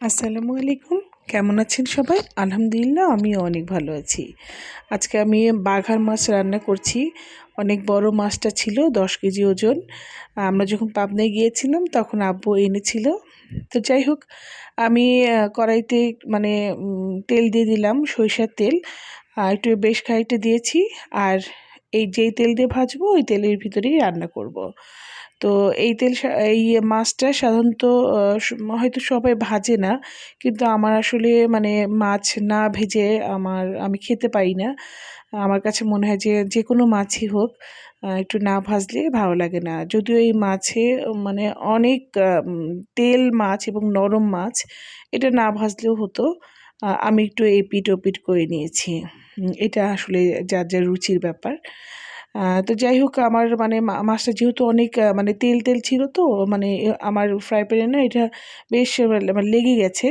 আসসালামু আলাইকুম। কেমন আছেন সবাই? আলহামদুলিল্লাহ, আমিও অনেক ভালো আছি। আজকে আমি বাঘার মাছ রান্না করছি। অনেক বড় মাছটা ছিল, দশ কেজি ওজন। আমরা যখন পাবনায় গিয়েছিলাম, তখন আব্বু এনেছিল। তো যাই হোক, আমি কড়াইতে মানে তেল দিয়ে দিলাম, সরিষার তেল। একটু বেশ খানিকটা দিয়েছি। আর এই যেই তেল দিয়ে ভাজবো, ওই তেলের ভিতরেই রান্না করব। তো এই তেল এই মাছটা সাধারণত হয়তো সবাই ভাজে না, কিন্তু আমার আসলে মানে মাছ না ভেজে আমার, আমি খেতে পারি না। আমার কাছে মনে হয় যে যে কোনো মাছই হোক একটু না ভাজলে ভালো লাগে না। যদিও এই মাছে মানে অনেক তেল মাছ এবং নরম মাছ, এটা না ভাজলেও হতো। আমি একটু এপিট ওপিট করে নিয়েছি। এটা আসলে যার যার রুচির ব্যাপার। তো যাই হোক, আমার মানে মাছটা যেহেতু অনেক মানে তেল তেল ছিল তো মানে আমার ফ্রাই প্যানে না, এটা বেশ মানে লেগে গেছে।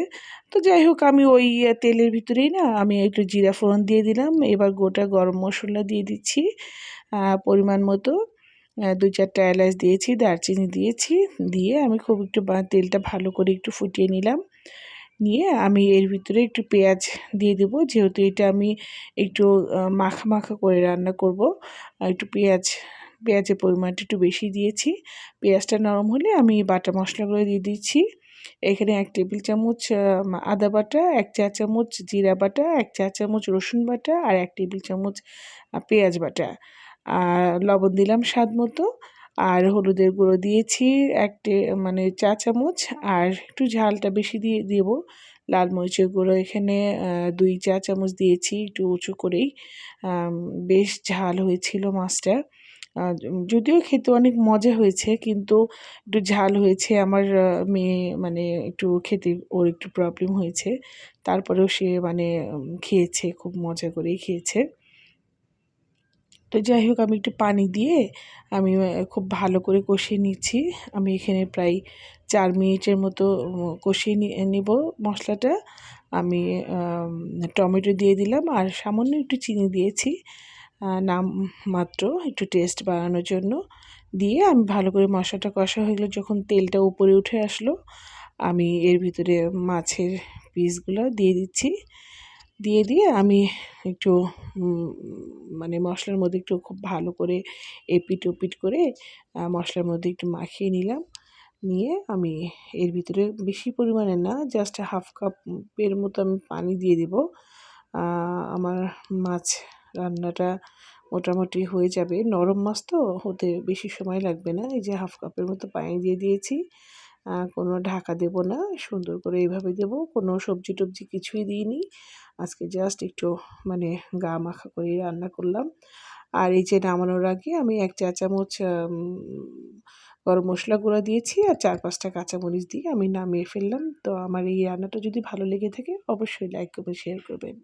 তো যাই হোক, আমি ওই তেলের ভিতরেই না, আমি একটু জিরা ফোড়ন দিয়ে দিলাম। এবার গোটা গরম মশলা দিয়ে দিচ্ছি পরিমাণ মতো। দুই চারটা এলাচ দিয়েছি, দারচিনি দিয়েছি, দিয়ে আমি খুব একটু তেলটা ভালো করে একটু ফুটিয়ে নিলাম। নিয়ে আমি এর ভিতরে একটু পেঁয়াজ দিয়ে দেবো। যেহেতু এটা আমি একটু মাখা মাখা করে রান্না করব একটু পেঁয়াজ, পেঁয়াজের পরিমাণটা একটু বেশি দিয়েছি। পেঁয়াজটা নরম হলে আমি বাটা মশলাগুলো দিয়ে দিচ্ছি। এখানে এক টেবিল চামচ আদা বাটা, এক চা চামচ জিরা বাটা, এক চা চামচ রসুন বাটা আর এক টেবিল চামচ পেঁয়াজ বাটা। আর লবণ দিলাম স্বাদ মতো। আর হলুদের গুঁড়ো দিয়েছি একটে মানে চা চামচ, আর একটু ঝালটা বেশি দিয়ে দেবো। লাল মরিচের গুঁড়ো এখানে দুই চা চামচ দিয়েছি, একটু উঁচু করেই। বেশ ঝাল হয়েছিল মাছটা। যদিও খেতে অনেক মজা হয়েছে, কিন্তু একটু ঝাল হয়েছে। আমার মেয়ে মানে একটু খেতে, ওর একটু প্রবলেম হয়েছে। তারপরেও সে মানে খেয়েছে, খুব মজা করেই খেয়েছে। তো যাই হোক, আমি একটু পানি দিয়ে আমি খুব ভালো করে কষিয়ে নিচ্ছি। আমি এখানে প্রায় চার মিনিটের মতো কষিয়ে নিব মশলাটা। আমি টমেটো দিয়ে দিলাম আর সামান্য একটু চিনি দিয়েছি নাম মাত্র একটু টেস্ট বাড়ানোর জন্য। দিয়ে আমি ভালো করে মশলাটা কষা হয়ে গেলো। যখন তেলটা উপরে উঠে আসলো, আমি এর ভিতরে মাছের পিসগুলো দিয়ে দিচ্ছি। দিয়ে দিয়ে আমি একটু মানে মশলার মধ্যে একটু খুব ভালো করে এপিট ওপিট করে মশলার মধ্যে একটু মাখিয়ে নিলাম। নিয়ে আমি এর ভিতরে বেশি পরিমাণে না জাস্ট হাফ কাপের মতো আমি পানি দিয়ে দেব। আমার মাছ রান্নাটা মোটামুটি হয়ে যাবে। নরম মাছ তো, হতে বেশি সময় লাগবে না। এই যে হাফ কাপের মতো পানি দিয়ে দিয়েছি। কোনো ঢাকা দেব না, সুন্দর করে এইভাবে দেব। কোনো সবজি টবজি কিছুই দিইনি। আজকে জাস্ট একটু মানে গা মাখা করে রান্না করলাম। আর এই যে নামানোর আগে আমি এক চা চামচ গরম মশলা গুঁড়া দিয়েছি আর চার পাঁচটা কাঁচামরিচ দিয়ে আমি নামিয়ে ফেললাম। তো আমার এই রান্নাটা যদি ভালো লেগে থাকে, অবশ্যই লাইক করবেন শেয়ার করবেন।